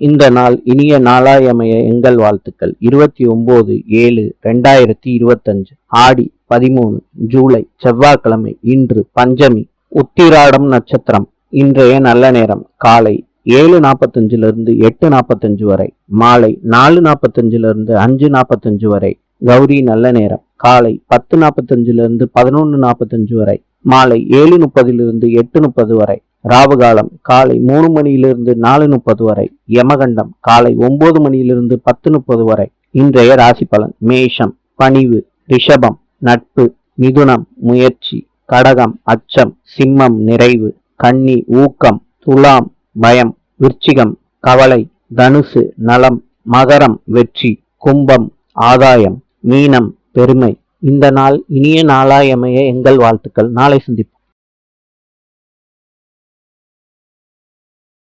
இந்த நாள் இனிய நாளாயமைய எங்கள் வாழ்த்துக்கள். இருபத்தி ஒன்பது ஏழு ரெண்டாயிரத்தி இருபத்தஞ்சு ஆடி பதிமூணு ஜூலை செவ்வாய்க்கிழமை இன்று பஞ்சமி உத்திராடம் நட்சத்திரம் இன்றைய நல்ல நேரம் காலை ஏழு நாற்பத்தஞ்சுல இருந்து எட்டு நாற்பத்தஞ்சு வரை மாலை நாலு நாற்பத்தஞ்சுல இருந்து அஞ்சு நாற்பத்தஞ்சு வரை கௌரி நல்ல நேரம் காலை பத்து நாற்பத்தஞ்சுல இருந்து பதினொன்று நாற்பத்தஞ்சு வரை மாலை ஏழு முப்பதிலிருந்து எட்டு முப்பது வரை ராவுகாலம் காலை மூணு மணியிலிருந்து நாலு முப்பது வரை யமகண்டம் காலை ஒன்பது மணியிலிருந்து பத்து முப்பது வரை. இன்றைய ராசி பலன் மேஷம் பணிவு ரிஷபம் நட்பு மிதுனம் முயற்சி கடகம் அச்சம் சிம்மம் நிறைவு கன்னி ஊக்கம் துலாம் பயம் விருச்சிகம் கவலை தனுசு நலம் மகரம் வெற்றி கும்பம் ஆதாயம் மீனம் பெருமை. இந்த நாள் இனிய நாளாயமைய எங்கள் வாழ்த்துக்கள். நாளை சந்திப்போம்.